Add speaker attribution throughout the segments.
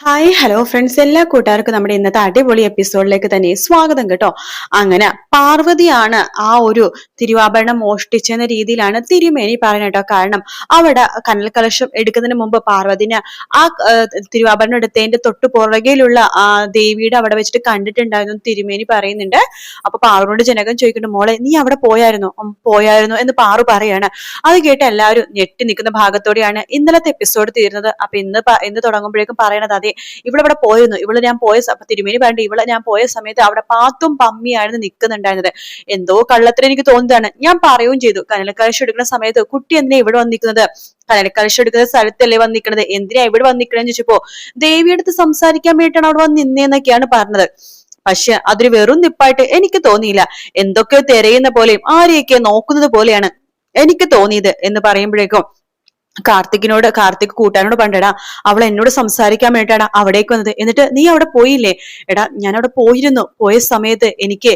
Speaker 1: Hi hello friends എല്ലാ കൂട്ടുകാർക്കും നമ്മുടെ ഇന്നത്തെ അടിപൊളി എപ്പിസോഡിലേക്ക് തന്നെ സ്വാഗതം കേട്ടോ. അങ്ങനെ പാർവതിയാണ് ആ ഒരു തിരുവാഭരണം മോഷ്ടിച്ചെന്ന രീതിയിലാണ് തിരുമേനി പറയുന്നത് കേട്ടോ. കാരണം അവിടെ കനൽ കലശം എടുക്കുന്നതിന് മുമ്പ് പാർവതിനെ ആ തിരുവാഭരണം എടുത്തതിന്റെ തൊട്ട് പുറകിലുള്ള ആ ദേവിയുടെ അവിടെ വെച്ചിട്ട് കണ്ടിട്ടുണ്ടായിരുന്നു തിരുമേനി പറയുന്നുണ്ട്. അപ്പൊ പാറുവിനോട് ജനകം ചോദിക്കുന്നു മോളെ നീ അവിടെ പോയായിരുന്നു? പോയായിരുന്നു എന്ന് പാറു പറയാണ്. അത് കേട്ട് എല്ലാവരും ഞെട്ടി നിൽക്കുന്ന ഭാഗത്തോടെയാണ് ഇന്നലത്തെ എപ്പിസോഡ് തീരുന്നത്. അപ്പൊ ഇന്ന് ഇന്ന് തുടങ്ങുമ്പോഴേക്കും പറയണത് അതെ ഇവിടെ ഇവിടെ പോയിരുന്നു. ഇവൾ ഞാൻ പോയ തിരുമേനി പറയണ്ട ഇവിടെ ഞാൻ പോയ സമയത്ത് അവിടെ പാത്തും പമ്മിയായിരുന്നു നിൽക്കുന്നുണ്ടായിരുന്നത് എന്തോ കള്ളത്തിന് എനിക്ക് തോന്നുന്നതാണ്. ഞാൻ പറയുകയും ചെയ്തു കനലക്കാഴ്ച എടുക്കുന്ന സമയത്ത് കുട്ടി എന്തിനാ ഇവിടെ വന്നിരിക്കുന്നത്? കനലക്കാഴ്ച എടുക്കുന്ന സ്ഥലത്തല്ലേ വന്നിരിക്കുന്നത് എന്തിനാ ഇവിടെ വന്നിരിക്കണെന്ന് ചോദിച്ചപ്പോ ദേവിയെടുത്ത് സംസാരിക്കാൻ വേണ്ടിയിട്ടാണ് അവിടെ വന്ന് നിന്നേന്നൊക്കെയാണ് പറഞ്ഞത്. പക്ഷെ അതൊരു വെറും നിപ്പായിട്ട് എനിക്ക് തോന്നിയില്ല. എന്തൊക്കെയോ തിരയുന്ന പോലെയും ആരെയൊക്കെ നോക്കുന്നത് പോലെയാണ് എനിക്ക് തോന്നിയത് എന്ന് പറയുമ്പോഴേക്കും കാർത്തികിനോട് കാർത്തിക് കൂട്ടാനോട് പണ്ടടാ അവൾ എന്നോട് സംസാരിക്കാൻ വേണ്ടിട്ടാണ് അവിടേക്ക് വന്നത്. എന്നിട്ട് നീ അവിടെ പോയില്ലേ? എടാ ഞാൻ അവിടെ പോയിരുന്നു. പോയ സമയത്ത് എനിക്ക്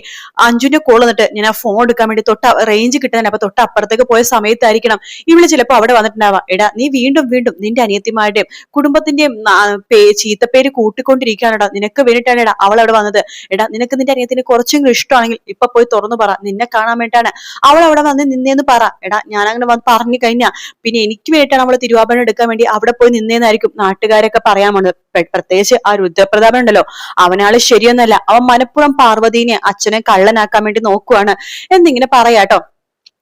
Speaker 1: അഞ്ജുന്റെ കോൾ വന്നിട്ട് ഞാൻ ആ ഫോൺ എടുക്കാൻ വേണ്ടി തൊട്ട റേഞ്ച് കിട്ടാൻ അപ്പൊ തൊട്ട് അപ്പുറത്തേക്ക് പോയ സമയത്തായിരിക്കണം. ഇവൾ ചിലപ്പോ അവിടെ വന്നിട്ടുണ്ടാവാം. എടാ നീ വീണ്ടും വീണ്ടും നിന്റെ അനിയത്തിമാരുടെയും കുടുംബത്തിന്റെയും ചീത്തപ്പേര് കൂട്ടിക്കൊണ്ടിരിക്കുകയാണെടാ. നിനക്ക് വേണ്ടിയിട്ടാണ് എടാ അവൾ അവിടെ വന്നത്. എടാ നിനക്ക് നിന്റെ അനിയത്തിന് കുറച്ചെങ്കിലും ഇഷ്ടമാണെങ്കിൽ ഇപ്പൊ പോയി തുറന്നു പറ. നിന്നെ കാണാൻ വേണ്ടിയിട്ടാണ് അവൾ അവിടെ വന്ന് നിന്നേന്ന് പറ. എടാ ഞാൻ അങ്ങനെ വന്ന് പറഞ്ഞു കഴിഞ്ഞാ പിന്നെ എനിക്ക് വേണ്ടിയിട്ട് ആയിട്ടാണ് നമ്മൾ തിരുവാഭരണം എടുക്കാൻ വേണ്ടി അവിടെ പോയി നിന്നേന്നായിരിക്കും നാട്ടുകാരൊക്കെ പറയാൻ പോണത് പ്രത്യേകിച്ച് ആ രുദ്രപ്രതാപൻ ഉണ്ടല്ലോ. അവനാൾ ശരിയൊന്നല്ല. അവൻ മനഃപ്പുറം പാർവതീനെ അച്ഛനെ കള്ളനാക്കാൻ വേണ്ടി നോക്കുവാണ്. എന്നിങ്ങനെ പറയാട്ടോ.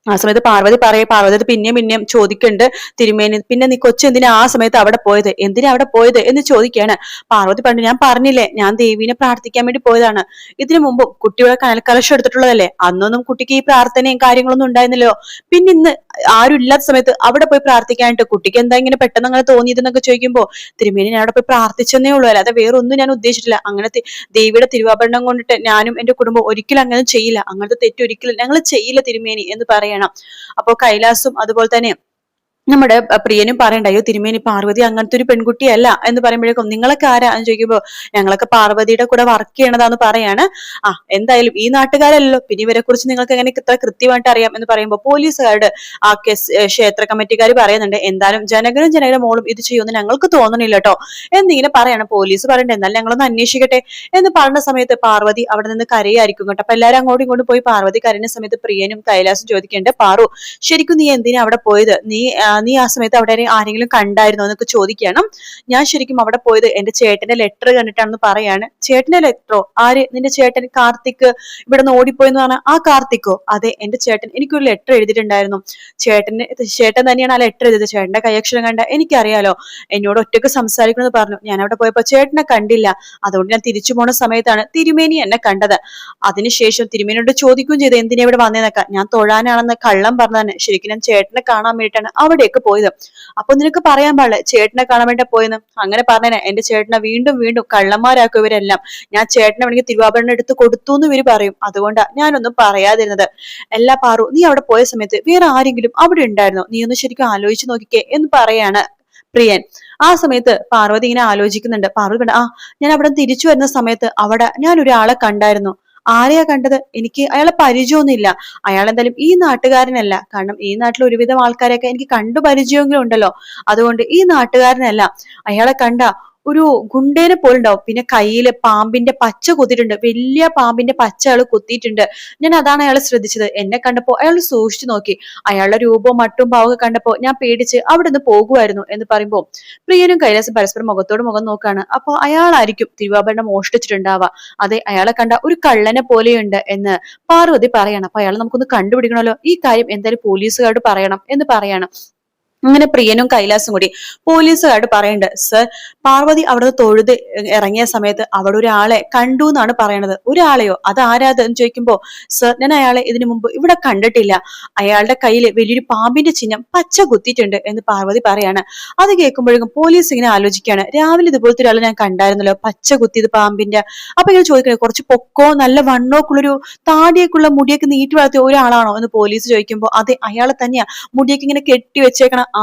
Speaker 1: ആ സമയത്ത് പാർവതി പറയെ പാർവതി പിന്നെയും പിന്നെയും ചോദിക്കുന്നുണ്ട് തിരുമേനി പിന്നെ നീ കൊച്ചു എന്തിനാ ആ സമയത്ത് അവിടെ പോയത്? എന്തിനാ അവിടെ പോയത്? എന്ന് ചോദിക്കുകയാണ് പാർവതി പണ്ട് ഞാൻ പറഞ്ഞില്ലേ ഞാൻ ദേവീനെ പ്രാർത്ഥിക്കാൻ വേണ്ടി പോയതാണ്. ഇതിനു മുമ്പ് കുട്ടിയുടെ കനൽക്കലശം എടുത്തിട്ടുള്ളതല്ലേ? അന്നൊന്നും കുട്ടിക്ക് ഈ പ്രാർത്ഥനയും കാര്യങ്ങളൊന്നും ഉണ്ടായിരുന്നല്ലോ പിന്നെ ഇന്ന് ആരും ഇല്ലാത്ത സമയത്ത് അവിടെ പോയി പ്രാർത്ഥിക്കാനായിട്ട് കുട്ടിക്ക് എന്താ ഇങ്ങനെ പെട്ടെന്ന് അങ്ങനെ തോന്നിയതെന്നൊക്കെ ചോദിക്കുമ്പോ തിരുമേനി ഞാൻ അവിടെ പോയി പ്രാർത്ഥിച്ചെന്നേ ഉള്ളൂ. അല്ലാതെ വേറെ ഒന്നും ഞാൻ ഉദ്ദേശിച്ചിട്ടില്ല. അങ്ങനെ ദേവിയുടെ തിരുവാഭരണം കൊണ്ടിട്ട് ഞാനും എന്റെ കുടുംബം ഒരിക്കലും അങ്ങനെ ചെയ്യില്ല. അങ്ങനത്തെ തെറ്റൊരിക്കലും ഞങ്ങൾ ചെയ്യില്ല തിരുമേനി എന്ന് പറയണം അപ്പോൾ കൈലാസും അതുപോലെ തന്നെ നമ്മുടെ പ്രിയനും പറയണ്ട അയ്യോ തിരുമേനി പാർവതി അങ്ങനത്തെ ഒരു പെൺകുട്ടിയല്ല എന്ന് പറയുമ്പോഴേക്കും നിങ്ങളൊക്കെ ആരാ? എന്ന് ചോദിക്കുമ്പോ ഞങ്ങളൊക്കെ പാർവതിയുടെ കൂടെ വർക്ക് ചെയ്യണതാന്ന് പറയാണ്. ആ എന്തായാലും ഈ നാട്ടുകാരല്ലോ പിന്നെ ഇവരെ കുറിച്ച് നിങ്ങൾക്ക് എങ്ങനെ ഇത്ര കൃത്യമായിട്ട് അറിയാം എന്ന് പറയുമ്പോൾ പോലീസുകാരുടെ ആ കേസ് ക്ഷേത്ര കമ്മിറ്റിക്കാർ പറയുന്നുണ്ട് എന്തായാലും ജനകനും ജനകനും മോളും ഇത് ചെയ്യുമെന്ന് ഞങ്ങൾക്ക് തോന്നണില്ല കേട്ടോ എന്നിങ്ങനെ പറയാണ്. പോലീസ് പറയണ്ടേ എന്നാൽ ഞങ്ങളൊന്ന് അന്വേഷിക്കട്ടെ. എന്ന് പറഞ്ഞ സമയത്ത് പാർവതി അവിടെ നിന്ന് കരയായിരിക്കും കേട്ടോ. അപ്പൊ എല്ലാവരും അങ്ങോട്ടും ഇങ്ങോട്ടും പോയി പാർവതി കരയുന്ന സമയത്ത് പ്രിയനും കൈലാസും ചോദിക്കേണ്ടത് പാറു ശരിക്കും നീ എന്തിനാ അവിടെ പോയത്? നീ നീ ആ സമയത്ത് അവിടെ ആരെങ്കിലും കണ്ടായിരുന്നോ എന്നൊക്കെ ചോദിക്കണം. ഞാൻ ശരിക്കും അവിടെ പോയത് എന്റെ ചേട്ടന്റെ ലെറ്റർ കണ്ടിട്ടാണെന്ന് പറയാണ്. ചേട്ടന്റെ ലെറ്ററോ ആര്? നിന്റെ ചേട്ടൻ കാർത്തിക് ഇവിടെ നിന്ന് ഓടിപ്പോയെന്ന് പറഞ്ഞാൽ ആ കാർത്തിക്കോ? അതെ എന്റെ ചേട്ടൻ. എനിക്കൊരു ലെറ്റർ എഴുതിയിട്ടുണ്ടായിരുന്നു. ചേട്ടന് ചേട്ടൻ തന്നെയാണ് ആ ലെറ്റർ എഴുതിയത്. ചേട്ടന്റെ കൈയക്ഷരം കണ്ട എനിക്കറിയാലോ. എന്നോട് ഒറ്റയ്ക്ക് സംസാരിക്കണമെന്ന് പറഞ്ഞു. ഞാൻ അവിടെ പോയപ്പോ ചേട്ടനെ കണ്ടില്ല. അതുകൊണ്ട് ഞാൻ തിരിച്ചു പോണ സമയത്താണ് തിരുമേനി എന്നെ കണ്ടത്. അതിനുശേഷം തിരുമേനിയോട് ചോദിക്കുകയും ചെയ്ത് എന്തിനാ ഇവിടെ വന്നേന്നൊക്കെ? ഞാൻ തൊഴാനാണെന്ന് കള്ളം പറഞ്ഞതാണ്. ശരിക്കും ഞാൻ ചേട്ടനെ കാണാൻ വേണ്ടിയിട്ടാണ് അവിടെ അവിടേക്ക് പോയത്. അപ്പൊ നിനക്ക് പറയാൻ പാടില്ല ചേട്ടനെ കാണാൻ വേണ്ടി പോയെന്ന്. അങ്ങനെ പറഞ്ഞേനെ എന്റെ ചേട്ടനെ വീണ്ടും വീണ്ടും കള്ളന്മാരാക്കും ഇവരെല്ലാം. ഞാൻ ചേട്ടനെ വേണമെങ്കിൽ തിരുവാഭരണം എടുത്ത് കൊടുത്തു എന്ന് ഇവർ പറയും. അതുകൊണ്ടാ ഞാനൊന്നും പറയാതിരുന്നത്. എല്ലാ പാറു നീ അവിടെ പോയ സമയത്ത് വേറെ ആരെങ്കിലും അവിടെ ഉണ്ടായിരുന്നോ? നീ ഒന്ന് ശരിക്കും ആലോചിച്ച് നോക്കിക്കേ എന്ന് പറയാണ് പ്രിയൻ. ആ സമയത്ത് പാർവതി ഇങ്ങനെ ആലോചിക്കുന്നുണ്ട്. പാർവതി കണ്ട ആ ഞാൻ അവിടെ തിരിച്ചു വരുന്ന സമയത്ത് അവിടെ ഞാൻ ഒരാളെ കണ്ടായിരുന്നു. ആരെയാ കണ്ടത്? എനിക്ക് അയാളെ പരിചയമൊന്നുമില്ല. അയാൾ എന്തായാലും ഈ നാട്ടുകാരനല്ല. കാരണം ഈ നാട്ടിൽ ഒരുവിധം ആൾക്കാരെയൊക്കെ എനിക്ക് കണ്ടു പരിചയമെങ്കിലും ഉണ്ടല്ലോ. അതുകൊണ്ട് ഈ നാട്ടുകാരനല്ല. അയാളെ കണ്ട ഒരു ഗുണ്ടേനെ പോലെ ഉണ്ടാവും പിന്നെ കയ്യിൽ പാമ്പിന്റെ പച്ച കുത്തിയിട്ടുണ്ട്. വലിയ പാമ്പിന്റെ പച്ച അയാൾ കുത്തിയിട്ടുണ്ട്. ഞാൻ അതാണ് അയാൾ ശ്രദ്ധിച്ചത്. എന്നെ കണ്ടപ്പോ അയാൾ സൂക്ഷിച്ചു നോക്കി. അയാളുടെ രൂപവും മട്ടും പാവൊക്കെ കണ്ടപ്പോ ഞാൻ പേടിച്ച് അവിടെ നിന്ന് പോകുമായിരുന്നു എന്ന് പറയുമ്പോൾ പ്രിയനും കൈലാസും പരസ്പരം മുഖത്തോട് മുഖം നോക്കാണ്. അപ്പൊ അയാളായിരിക്കും തിരുവാഭരണം മോഷ്ടിച്ചിട്ടുണ്ടാവുക. അതെ അയാളെ കണ്ട ഒരു കള്ളനെ പോലെയുണ്ട് എന്ന് പാർവതി പറയണം. അപ്പൊ അയാൾ നമുക്കൊന്ന് കണ്ടുപിടിക്കണമല്ലോ. ഈ കാര്യം എന്തായാലും പോലീസുകാരോട് പറയണം എന്ന് പറയണം. അങ്ങനെ പ്രിയനും കൈലാസും കൂടി പോലീസുകാരോട് പറയുന്നുണ്ട് സർ പാർവതി അവിടെ തൊഴുത് ഇറങ്ങിയ സമയത്ത് അവിടെ ഒരാളെ കണ്ടു എന്നാണ് പറയണത്. ഒരാളെയോ? അത് ആരാത് ചോദിക്കുമ്പോൾ ചോദിക്കുമ്പോ സർ ഞാൻ അയാളെ ഇതിനു മുമ്പ് ഇവിടെ കണ്ടിട്ടില്ല. അയാളുടെ കയ്യിൽ വലിയൊരു പാമ്പിന്റെ ചിഹ്നം പച്ച കുത്തിയിട്ടുണ്ട് എന്ന് പാർവതി പറയാണ്. അത് കേൾക്കുമ്പോഴേക്കും പോലീസ് ഇങ്ങനെ ആലോചിക്കുകയാണ്. രാവിലെ ഇതുപോലത്തെ ഒരാളെ ഞാൻ കണ്ടായിരുന്നല്ലോ പച്ച കുത്തിയത് പാമ്പിന്റെ. അപ്പൊ ഇങ്ങനെ ചോദിക്കണേ കുറച്ച് പൊക്കോ നല്ല വണ്ണോക്കുള്ളൊരു താടിയൊക്കെയുള്ള മുടിയൊക്കെ നീട്ടി വളർത്തിയ ഒരാളാണോ? എന്ന് പോലീസ് ചോദിക്കുമ്പോൾ അതെ അയാളെ തന്നെയാ. മുടിയൊക്കെ ഇങ്ങനെ കെട്ടി വെച്ചേക്കണം ആ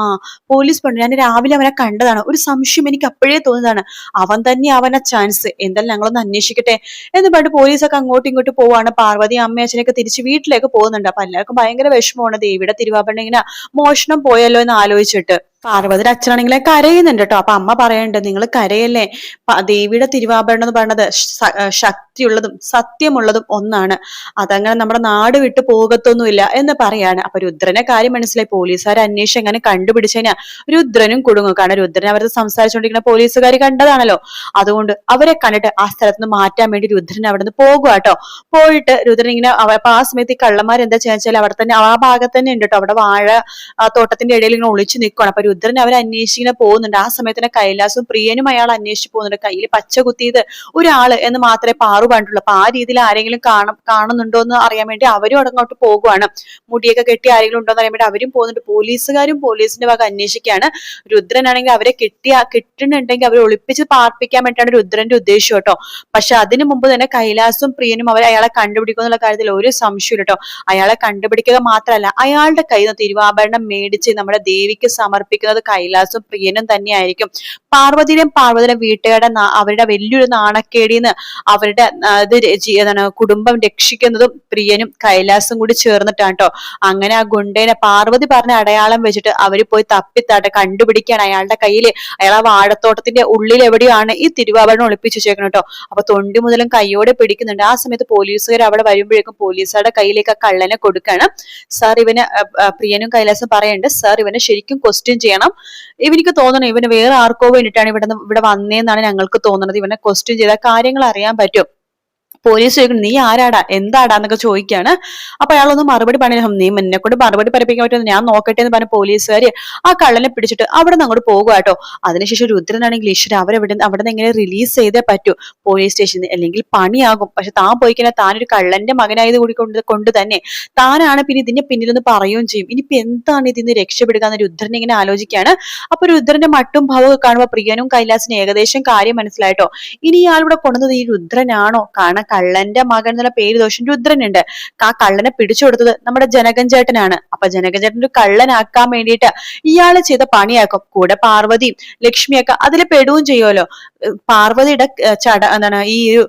Speaker 1: പോലീസ് പറഞ്ഞു ഞാൻ രാവിലെ അവനെ കണ്ടതാണ്. ഒരു സംശയം എനിക്ക് അപ്പോഴേ തോന്നുന്നതാണ്. അവൻ തന്നെ അവനെ ചാൻസ് എന്തായാലും ഞങ്ങളൊന്ന് അന്വേഷിക്കട്ടെ. എന്ന് പറഞ്ഞിട്ട് പോലീസൊക്കെ അങ്ങോട്ടും ഇങ്ങോട്ടും പോവാണ്. പാർവതി അമ്മ അച്ഛനൊക്കെ തിരിച്ച് വീട്ടിലേക്ക് പോകുന്നുണ്ട്. അപ്പൊ എല്ലാവർക്കും ഭയങ്കര വിഷമമാണ്. ദേവിയുടെ തിരുവാഭരണം ഇങ്ങനെ മോഷണം പോയല്ലോ എന്ന് ആലോചിച്ചിട്ട്. പാർവതിയുടെ അച്ഛനാണെങ്കിലെ കരയുന്നുണ്ട് കേട്ടോ അപ്പൊ അമ്മ പറയണ്ട് നിങ്ങൾ കരയല്ലേ? ദേവിയുടെ തിരുവാഭരണം എന്ന് പറയുന്നത് ശക്തിയുള്ളതും സത്യമുള്ളതും ഒന്നാണ്. അതങ്ങനെ നമ്മുടെ നാട് വിട്ടു പോകത്തൊന്നുമില്ല എന്ന് പറയാണ്. അപ്പൊ രുദ്രനെ കാര്യം മനസ്സിലായി. പോലീസുകാർ അന്വേഷിച്ച് എങ്ങനെ കണ്ടുപിടിച്ചതിനാ രുദ്രനും കുടുങ്ങും. കാരണം രുദ്രൻ അവരത് സംസാരിച്ചുകൊണ്ടിരിക്കുന്ന പോലീസുകാർ കണ്ടതാണല്ലോ. അതുകൊണ്ട് അവരെ കണ്ടിട്ട് ആ സ്ഥലത്ത് നിന്ന് മാറ്റാൻ വേണ്ടി രുദ്രൻ അവിടെ നിന്ന് പോകുക കേട്ടോ പോയിട്ട് രുദ്രൻ ഇങ്ങനെ അപ്പൊ ആ സമയത്ത് ഈ കള്ളന്മാർ എന്താ അവിടെ തന്നെ ആ ഭാഗത്ത് തന്നെ ഉണ്ട് കേട്ടോ അവിടെ വാഴ തോട്ടത്തിന്റെ ഇടയിൽ ഇങ്ങനെ ഒളിച്ചു നിൽക്കുകയാണ് അപ്പൊ രുദ്രൻ അവർ അന്വേഷിച്ചിങ്ങനെ പോകുന്നുണ്ട്. ആ സമയത്ത് തന്നെ കൈലാസും പ്രിയനും അയാൾ അന്വേഷിച്ചു പോകുന്നുണ്ട്. കയ്യിൽ പച്ച കുത്തിയത് ഒരാൾ എന്ന് മാത്രമേ പാറു പറഞ്ഞിട്ടുള്ളൂ. അപ്പൊ ആ രീതിയിൽ ആരെങ്കിലും കാണ കാണുന്നുണ്ടോ എന്ന് അറിയാൻ വേണ്ടി അവരും അടങ്ങോട്ട് പോകുവാണ്. മുടിയൊക്കെ കെട്ടി ആരെങ്കിലും ഉണ്ടോ എന്ന് അറിയാൻ വേണ്ടി അവരും പോകുന്നുണ്ട്. പോലീസുകാരും പോലീസിന്റെ ഭാഗം അന്വേഷിക്കുകയാണ്. രുദ്രനാണെങ്കിൽ അവരെ കിട്ടിയ കിട്ടുന്നുണ്ടെങ്കിൽ അവരെ ഒളിപ്പിച്ച് പാർപ്പിക്കാൻ വേണ്ടിയാണ് രുദ്രന്റെ ഉദ്ദേശം കേട്ടോ. പക്ഷെ അതിനു മുമ്പ് തന്നെ കൈലാസും പ്രിയനും അവരെ അയാളെ കണ്ടുപിടിക്കുക എന്നുള്ള കാര്യത്തിൽ ഒരു സംശയം കേട്ടോ. അയാളെ കണ്ടുപിടിക്കുക മാത്രമല്ല അയാളുടെ കയ്യിൽ നിന്ന് തിരുവാഭരണം മേടിച്ച് നമ്മുടെ ദേവിക്ക് സമർപ്പിക്കുന്നത് കൈലാസും പ്രിയനും തന്നെയായിരിക്കും. പാർവതിയുടെയും പാർവതിയുടെ വീട്ടുകാരുടെ അവരുടെ വലിയൊരു നാണക്കേടിന്ന് അവരുടെ കുടുംബം രക്ഷിക്കുന്നതും പ്രിയനും കൈലാസും കൂടി ചേർന്നിട്ടാണ് കേട്ടോ അങ്ങനെ ആ ഗുണ്ടേനെ പാർവതി പറഞ്ഞ അടയാളം വെച്ചിട്ട് അവർ പോയി തപ്പിത്താട്ടെ കണ്ടുപിടിക്കാൻ അയാളുടെ കയ്യിൽ അയാൾ ആ വാഴത്തോട്ടത്തിന്റെ ഉള്ളിൽ എവിടെയാണ് ഈ തിരുവാഭരണം ഒളിപ്പിച്ചു വെച്ചേക്കണം കേട്ടോ അപ്പൊ തൊണ്ടി മുതലും കൈയോടെ പിടിക്കുന്നുണ്ട്. ആ സമയത്ത് പോലീസുകാർ അവിടെ വരുമ്പോഴേക്കും പോലീസുകാരുടെ കയ്യിലേക്ക് ആ കള്ളനെ കൊടുക്കാണ്. സാർ ഇവന് പ്രിയനും കൈലാസും പറയുന്നുണ്ട് സാർ ഇവനെ ശരിക്കും ക്വസ്റ്റ്യൻ ചെയ്യണം. ഇവനിക്ക് തോന്നണം ഇവന് വേറെ ആർക്കോ വേണ്ടിയിട്ടാണ് ഇവിടെ ഇവിടെ വന്നേന്നാണ് ഞങ്ങൾക്ക് തോന്നുന്നത് ഇവനെ ക്വസ്റ്റ്യൻ ചെയ്താൽ കാര്യങ്ങൾ അറിയാൻ പറ്റും. പോലീസ് ചോദിക്കുന്നു നീ ആരാടാ? എന്താടാ എന്നൊക്കെ ചോദിക്കാണ്. അപ്പൊ അയാളൊന്നും മറുപടി പറഞ്ഞു നീ എന്നെ കൊണ്ട് മറുപടി പറപ്പിക്കാൻ പറ്റുമെന്ന് ഞാൻ നോക്കട്ടെ എന്ന് പറഞ്ഞ പോലീസുകാര് ആ കള്ളനെ പിടിച്ചിട്ട് അവിടെ നിന്ന് അങ്ങോട്ട് പോകുക കേട്ടോ. അതിനുശേഷം രുദ്രനാണെങ്കിൽ ഈശ്വര അവരെവിടെ അവിടെ നിന്ന് എങ്ങനെ റിലീസ് ചെയ്തേ പറ്റൂ? പോലീസ് സ്റ്റേഷനിൽ അല്ലെങ്കിൽ പണിയാകും. പക്ഷെ താൻ പോയി കഴിഞ്ഞാൽ താനൊരു കള്ളന്റെ മകനായത് കൂടി കൊണ്ട് കൊണ്ട് തന്നെ താനാണ് പിന്നെ ഇതിന്റെ പിന്നിലൊന്ന് പറയുകയും ചെയ്യും. ഇനിയിപ്പോ എന്താണ് ഇതിന്ന് രക്ഷപ്പെടുക എന്ന് രുദ്രൻ ഇങ്ങനെ ആലോചിക്കുകയാണ്. അപ്പൊ രുദ്രന്റെ മട്ടും ഭാവമൊക്കെ കാണുമ്പോൾ പ്രിയനും കൈലാസിന് ഏകദേശം കാര്യം മനസ്സിലായിട്ടോ ഇനി ഇയാളിവിടെ കൊണ്ടുവന്നത് ഈ രുദ്രനാണോ കാരണം കള്ളന്റെ മകൻ എന്നുള്ള പേര് ദോഷം രുദ്രനുണ്ട്. ആ കള്ളനെ പിടിച്ചു കൊടുത്തത് നമ്മുടെ ജനകൻ ചേട്ടനാണ്. അപ്പൊ ജനകൻ ചേട്ടൻ ഒരു കള്ളനാക്കാൻ വേണ്ടിയിട്ട് ഇയാൾ ചെയ്ത പണിയാക്കും. കൂടെ പാർവതിയും ലക്ഷ്മിയൊക്കെ അതിൽ പെടുകയും ചെയ്യുമല്ലോ. പാർവതിയുടെ ചട എന്താണ് ഈ ഒരു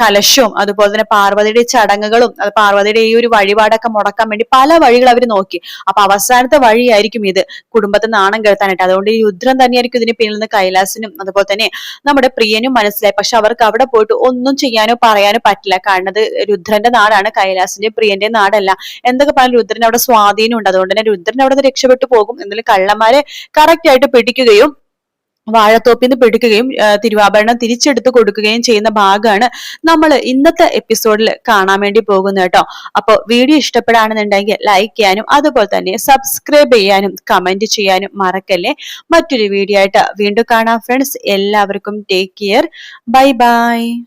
Speaker 1: കലശവും അതുപോലെ തന്നെ പാർവതിയുടെ ചടങ്ങുകളും അത് പാർവതിയുടെ ഈ ഒരു വഴിപാടൊക്കെ മുടക്കാൻ വേണ്ടി പല വഴികൾ അവർ നോക്കി. അപ്പൊ അവസാനത്തെ വഴിയായിരിക്കും ഇത്. കുടുംബത്തെ നാണം കെടുത്താനായിട്ട്. അതുകൊണ്ട് ഈ രുദ്രം തന്നെയായിരിക്കും ഇതിന് പിന്നിൽ നിന്ന് കൈലാസിനും അതുപോലെ തന്നെ നമ്മുടെ പ്രിയനും മനസ്സിലായി. പക്ഷെ അവർക്ക് അവിടെ പോയിട്ട് ഒന്നും ചെയ്യാനോ പറയാനോ പറ്റില്ല. കാരണം അത് രുദ്രന്റെ നാടാണ്. കൈലാസിന്റെ പ്രിയന്റെ നാടല്ല. എന്തൊക്കെ പറഞ്ഞാൽ രുദ്രൻ അവിടെ സ്വാധീനം ഉണ്ട് അതുകൊണ്ട് തന്നെ രുദ്രൻ അവിടെ നിന്ന് രക്ഷപ്പെട്ടു പോകും. എന്നാലും കള്ളന്മാരെ കറക്റ്റ് ആയിട്ട് പിടിക്കുകയും വാഴത്തോപ്പിൽ നിന്ന് പിടിക്കുകയും തിരുവാഭരണം തിരിച്ചെടുത്ത് കൊടുക്കുകയും ചെയ്യുന്ന ഭാഗമാണ് നമ്മൾ ഇന്നത്തെ എപ്പിസോഡിൽ കാണാൻ വേണ്ടി പോകുന്നത് കേട്ടോ. അപ്പോൾ വീഡിയോ ഇഷ്ടപ്പെടുകയാണെന്നുണ്ടെങ്കിൽ ലൈക്ക് ചെയ്യാനും അതുപോലെ തന്നെ സബ്സ്ക്രൈബ് ചെയ്യാനും കമന്റ് ചെയ്യാനും മറക്കല്ലേ. മറ്റൊരു വീഡിയോ ആയിട്ട് വീണ്ടും കാണാം. ഫ്രണ്ട്സ് എല്ലാവർക്കും ടേക്ക് കെയർ ബൈ ബൈ